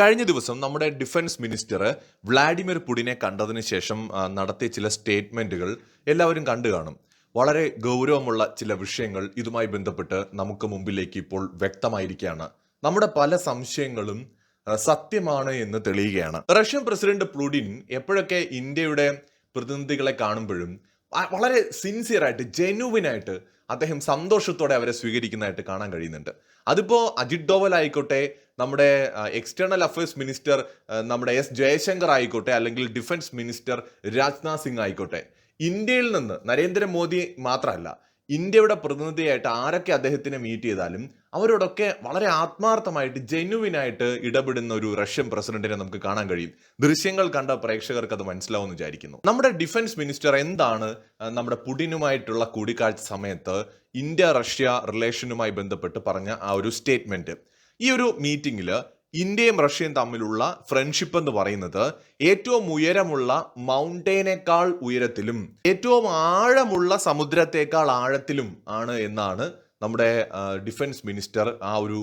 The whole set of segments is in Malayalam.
കഴിഞ്ഞ ദിവസം നമ്മുടെ ഡിഫൻസ് മിനിസ്റ്റർ വ്ളാഡിമിർ പുടിനെ കണ്ടതിന് ശേഷം നടത്തിയ ചില സ്റ്റേറ്റ്മെന്റുകൾ എല്ലാവരും കണ്ടു കാണും. വളരെ ഗൗരവമുള്ള ചില വിഷയങ്ങൾ ഇതുമായി ബന്ധപ്പെട്ട് നമുക്ക് മുമ്പിലേക്ക് ഇപ്പോൾ വ്യക്തമായിരിക്കുകയാണ്. നമ്മുടെ പല സംശയങ്ങളും സത്യമാണ് എന്ന് തെളിയുകയാണ്. റഷ്യൻ പ്രസിഡന്റ് പുടിൻ എപ്പോഴൊക്കെ ഇന്ത്യയുടെ പ്രതിനിധികളെ കാണുമ്പോഴും വളരെ ജെനുവിൻ ആയിട്ട് അദ്ദേഹം സന്തോഷത്തോടെ അവരെ സ്വീകരിക്കുന്നതായിട്ട് കാണാൻ കഴിയുന്നുണ്ട്. അതിപ്പോൾ അജിത് ഡോവൽ ആയിക്കോട്ടെ നമ്മുടെ എക്സ്റ്റേണൽ അഫയേഴ്സ് മിനിസ്റ്റർ നമ്മുടെ എസ് ജയശങ്കർ ആയിക്കോട്ടെ അല്ലെങ്കിൽ ഡിഫൻസ് മിനിസ്റ്റർ രാജ്നാഥ് സിംഗ് ആയിക്കോട്ടെ ഇന്ത്യയിൽ നിന്ന് നരേന്ദ്രമോദി മാത്രമല്ല ഇന്ത്യയുടെ പ്രതിനിധിയായിട്ട് ആരൊക്കെ അദ്ദേഹത്തിനെ മീറ്റ് ചെയ്താലും അവരോടൊക്കെ വളരെ ആത്മാർത്ഥമായിട്ട് ജെന്യുവിൻ ആയിട്ട് ഇടപെടുന്ന ഒരു റഷ്യൻ പ്രസിഡന്റിനെ നമുക്ക് കാണാൻ കഴിയും. ദൃശ്യങ്ങൾ കണ്ട പ്രേക്ഷകർക്ക് അത് മനസ്സിലാവുമെന്ന് വിചാരിക്കുന്നു. നമ്മുടെ ഡിഫൻസ് മിനിസ്റ്റർ എന്താണ് നമ്മുടെ പുടിനുമായിട്ടുള്ള കൂടിക്കാഴ്ച സമയത്ത് ഇന്ത്യ റഷ്യ റിലേഷനുമായി ബന്ധപ്പെട്ട് പറഞ്ഞ ആ ഒരു സ്റ്റേറ്റ്മെന്റ് ഈ ഒരു മീറ്റിംഗിൽ ഇന്ത്യയും റഷ്യയും തമ്മിലുള്ള ഫ്രണ്ട്ഷിപ്പ് എന്ന് പറയുന്നത് ഏറ്റവും ഉയരമുള്ള മൗണ്ടൈനേക്കാൾ ഉയരത്തിലും ഏറ്റവും ആഴമുള്ള സമുദ്രത്തേക്കാൾ ആഴത്തിലും ആണ് എന്നാണ് നമ്മുടെ ഡിഫൻസ് മിനിസ്റ്റർ ആ ഒരു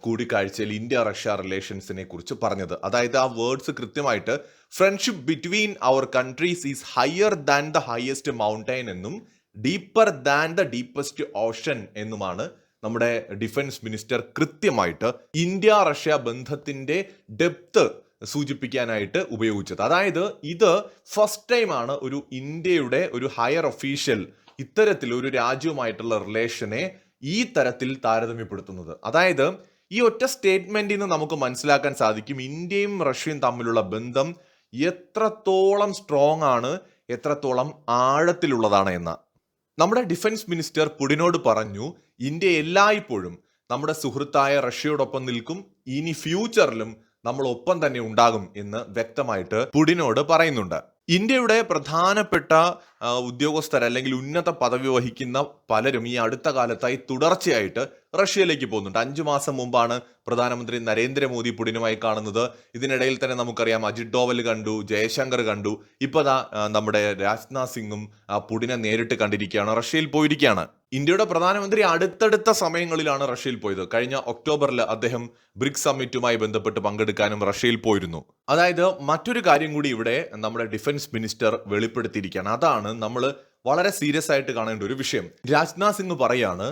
കൂടിക്കാഴ്ചയിൽ ഇന്ത്യ റഷ്യ റിലേഷൻസിനെ കുറിച്ച് പറഞ്ഞത്. അതായത് ആ വേർഡ്സ് കൃത്യമായിട്ട് friendship between our countries is higher than the highest mountain എന്നും deeper than the deepest ocean എന്നുമാണ് നമ്മുടെ ഡിഫൻസ് മിനിസ്റ്റർ കൃത്യമായിട്ട് ഇന്ത്യ റഷ്യ ബന്ധത്തിന്റെ ഡെപ്ത് സൂചിപ്പിക്കാനായിട്ട് ഉപയോഗിച്ചത്. അതായത് ഇത് ഫസ്റ്റ് ടൈമാണ് ഒരു ഇന്ത്യയുടെ ഒരു ഹയർ ഒഫീഷ്യൽ ഇത്തരത്തിൽ ഒരു രാജ്യവുമായിട്ടുള്ള റിലേഷനെ ഈ തരത്തിൽ താരതമ്യപ്പെടുത്തുന്നത്. അതായത് ഈ ഒറ്റ സ്റ്റേറ്റ്മെന്റിൽ നിന്ന് നമുക്ക് മനസ്സിലാക്കാൻ സാധിക്കും ഇന്ത്യയും റഷ്യയും തമ്മിലുള്ള ബന്ധം എത്രത്തോളം സ്ട്രോങ് ആണ് എത്രത്തോളം ആഴത്തിലുള്ളതാണ് എന്ന്. നമ്മുടെ ഡിഫൻസ് മിനിസ്റ്റർ പുടിനോട് പറഞ്ഞു ഇന്ത്യ എല്ലായ്പ്പോഴും നമ്മുടെ സുഹൃത്തായ റഷ്യയോടൊപ്പം നിൽക്കും ഇനി ഫ്യൂച്ചറിലും നമ്മൾ ഒപ്പം തന്നെ ഉണ്ടാകും എന്ന് വ്യക്തമായിട്ട് പുടിനോട് പറയുന്നുണ്ട്. ഇന്ത്യയുടെ പ്രധാനപ്പെട്ട ഉദ്യോഗസ്ഥർ അല്ലെങ്കിൽ ഉന്നത പദവി വഹിക്കുന്ന പലരും ഈ അടുത്ത കാലത്തായി തുടർച്ചയായിട്ട് റഷ്യയിലേക്ക് പോകുന്നുണ്ട്. അഞ്ചു മാസം മുമ്പാണ് പ്രധാനമന്ത്രി നരേന്ദ്രമോദി പുടിനുമായി കാണുന്നത്. ഇതിനിടയിൽ തന്നെ നമുക്കറിയാം അജിത് ഡോവൽ കണ്ടു ജയശങ്കർ കണ്ടു. ഇപ്പൊ ദാ നമ്മുടെ രാജ്നാഥ് സിംഗും പുടിനെ നേരിട്ട് കണ്ടിരിക്കുകയാണ് റഷ്യയിൽ പോയിരിക്കുകയാണ്. ഇന്ത്യയുടെ പ്രധാനമന്ത്രി അടുത്തടുത്ത സമയങ്ങളിലാണ് റഷ്യയിൽ പോയത്. കഴിഞ്ഞ ഒക്ടോബറിൽ അദ്ദേഹം ബ്രിക്സ് സമ്മിറ്റുമായി ബന്ധപ്പെട്ട് പങ്കെടുക്കാനും റഷ്യയിൽ പോയിരുന്നു. അതായത് മറ്റൊരു കാര്യം കൂടി ഇവിടെ നമ്മുടെ ഡിഫൻസ് മിനിസ്റ്റർ വെളിപ്പെടുത്തിയിരിക്കുകയാണ്. അതാണ് നമ്മൾ വളരെ സീരിയസ് ആയിട്ട് കാണേണ്ട ഒരു വിഷയം. രാജ്നാഥ് സിംഗ് പറയാണ്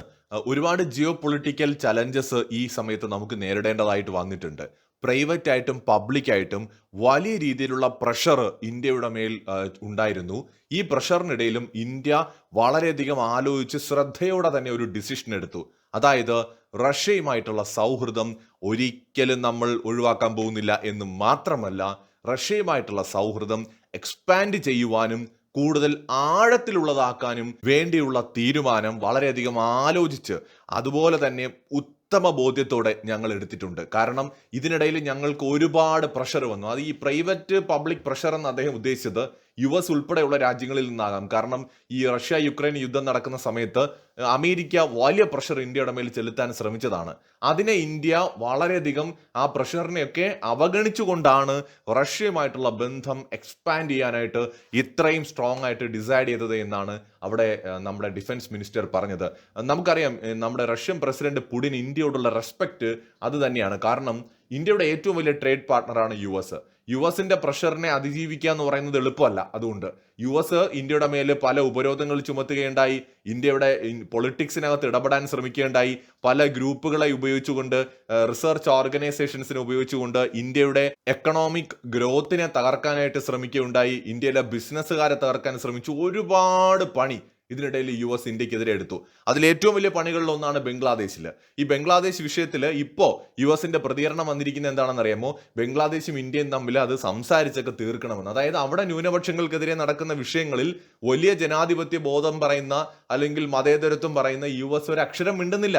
ഒരുപാട് ജിയോ പൊളിറ്റിക്കൽ ചലഞ്ചസ് ഈ സമയത്ത് നമുക്ക് നേരിടേണ്ടതായിട്ട് വന്നിട്ടുണ്ട്. പ്രൈവറ്റ് ആയിട്ടും പബ്ലിക് ആയിട്ടും വലിയ രീതിയിലുള്ള പ്രഷർ ഇന്ത്യയുടെ മേൽ ഉണ്ടായിരുന്നു. ഈ പ്രഷറിനിടയിലും ഇന്ത്യ വളരെയധികം ആലോചിച്ച് ശ്രദ്ധയോടെ തന്നെ ഒരു ഡിസിഷൻ എടുത്തു. അതായത് റഷ്യയുമായിട്ടുള്ള സൗഹൃദം ഒരിക്കലും നമ്മൾ ഒഴിവാക്കാൻ പോകുന്നില്ല എന്ന് മാത്രമല്ല റഷ്യയുമായിട്ടുള്ള സൗഹൃദം എക്സ്പാൻഡ് ചെയ്യുവാനും കൂടുതൽ ആഴത്തിലുള്ളതാക്കാനും വേണ്ടിയുള്ള തീരുമാനം വളരെയധികം ആലോചിച്ച് അതുപോലെ തന്നെ ഉത്തമ ബോധ്യത്തോടെ ഞങ്ങൾ എടുത്തിട്ടുണ്ട്. കാരണം ഇതിനിടയിൽ ഞങ്ങൾക്ക് ഒരുപാട് പ്രഷർ വന്നു. അത് ഈ പ്രൈവറ്റ് പബ്ലിക് പ്രഷർ എന്ന് അദ്ദേഹം ഉദ്ദേശിച്ചത് യു എസ് ഉൾപ്പെടെയുള്ള രാജ്യങ്ങളിൽ നിന്നാകാം. കാരണം ഈ റഷ്യ യുക്രൈൻ യുദ്ധം നടക്കുന്ന സമയത്ത് അമേരിക്ക വലിയ പ്രഷർ ഇന്ത്യയുടെ മേൽ ചെലുത്താൻ ശ്രമിച്ചതാണ്. അതിനെ ഇന്ത്യ വളരെയധികം ആ പ്രഷറിനെയൊക്കെ അവഗണിച്ചുകൊണ്ടാണ് റഷ്യയുമായിട്ടുള്ള ബന്ധം എക്സ്പാൻഡ് ചെയ്യാനായിട്ട് ഇത്രയും സ്ട്രോങ് ആയിട്ട് ഡിസൈഡ് ചെയ്തത് എന്നാണ് അവിടെ നമ്മുടെ ഡിഫൻസ് മിനിസ്റ്റർ പറഞ്ഞത്. നമുക്കറിയാം നമ്മുടെ റഷ്യൻ പ്രസിഡന്റ് പുടിൻ ഇന്ത്യയോടുള്ള റെസ്പെക്ട് അത് തന്നെയാണ്. കാരണം ഇന്ത്യയുടെ ഏറ്റവും വലിയ ട്രേഡ് പാർട്ണറാണ് യു എസ്. യു എസിന്റെ പ്രഷറിനെ അതിജീവിക്കുക എന്ന് പറയുന്നത് എളുപ്പമല്ല. അതുകൊണ്ട് യു എസ് ഇന്ത്യയുടെ മേൽ പല ഉപരോധങ്ങൾ ചുമത്തുകയുണ്ടായി. ഇന്ത്യയുടെ പൊളിറ്റിക്സിനകത്ത് ഇടപെടാൻ ശ്രമിക്കുകയുണ്ടായി. പല ഗ്രൂപ്പുകളെ ഉപയോഗിച്ചുകൊണ്ട് റിസർച്ച് ഓർഗനൈസേഷൻസിനെ ഉപയോഗിച്ചുകൊണ്ട് ഇന്ത്യയുടെ എക്കണോമിക് ഗ്രോത്തിനെ തകർക്കാനായിട്ട് ശ്രമിക്കുകയുണ്ടായി. ഇന്ത്യയിലെ ബിസിനസ്സുകാരെ തകർക്കാൻ ശ്രമിച്ചു. ഒരുപാട് പണി ഇതിനിടയിൽ യു എസ് ഇന്ത്യക്കെതിരെ എടുത്തു. അതിൽ ഏറ്റവും വലിയ പണികളിൽ ഒന്നാണ് ബംഗ്ലാദേശിൽ ഈ ബംഗ്ലാദേശ് വിഷയത്തിൽ ഇപ്പോൾ യു എസിന്റെ പ്രതികരണം വന്നിരിക്കുന്നത് എന്താണെന്ന് അറിയാമോ ബംഗ്ലാദേശും ഇന്ത്യയും തമ്മിൽ അത് സംസാരിച്ചൊക്കെ തീർക്കണമെന്ന്. അതായത് അവിടെ ന്യൂനപക്ഷങ്ങൾക്കെതിരെ നടക്കുന്ന വിഷയങ്ങളിൽ വലിയ ജനാധിപത്യ ബോധം പറയുന്ന അല്ലെങ്കിൽ മതേതരത്വം പറയുന്ന യു എസ് ഒരു അക്ഷരം മിണ്ടുന്നില്ല.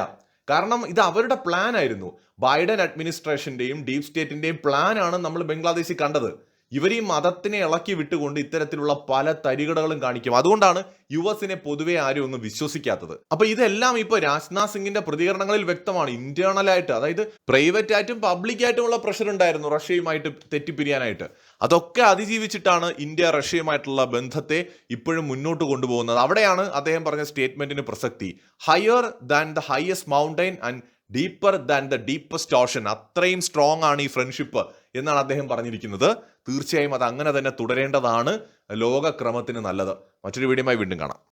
കാരണം ഇത് അവരുടെ പ്ലാൻ ആയിരുന്നു. ബൈഡൻ അഡ്മിനിസ്ട്രേഷന്റെയും ഡീപ് സ്റ്റേറ്റിന്റെയും പ്ലാനാണ് നമ്മൾ ബംഗ്ലാദേശിൽ കണ്ടത്. ഇവർ ഈ മതത്തിനെ ഇളക്കി വിട്ടുകൊണ്ട് ഇത്തരത്തിലുള്ള പല തരികടകളും കാണിക്കും. അതുകൊണ്ടാണ് യു എസിനെ പൊതുവെ ആരും ഒന്നും വിശ്വസിക്കാത്തത്. അപ്പൊ ഇതെല്ലാം ഇപ്പൊ രാജ്നാഥ് സിംഗിന്റെ പ്രതികരണങ്ങളിൽ വ്യക്തമാണ്. ഇന്റേണൽ ആയിട്ട് അതായത് പ്രൈവറ്റ് ആയിട്ടും പബ്ലിക് ആയിട്ടുമുള്ള പ്രഷർ ഉണ്ടായിരുന്നു റഷ്യയുമായിട്ട് തെറ്റിപ്പിരിയാനായിട്ട്. അതൊക്കെ അതിജീവിച്ചിട്ടാണ് ഇന്ത്യ റഷ്യയുമായിട്ടുള്ള ബന്ധത്തെ ഇപ്പോഴും മുന്നോട്ട് കൊണ്ടുപോകുന്നത്. അവിടെയാണ് അദ്ദേഹം പറഞ്ഞ സ്റ്റേറ്റ്മെന്റിന് പ്രസക്തി. Higher than the highest mountain and deeper than the deepest ocean അത്രയും സ്ട്രോങ് ആണ് ഈ ഫ്രണ്ട്ഷിപ്പ് എന്നാണ് അദ്ദേഹം പറഞ്ഞിരിക്കുന്നത്. തീർച്ചയായും അത് അങ്ങനെ തന്നെ തുടരേണ്ടതാണ്. ലോകക്രമത്തിന് നല്ലത്. മറ്റൊരു വീഡിയോയുമായി വീണ്ടും കാണാം.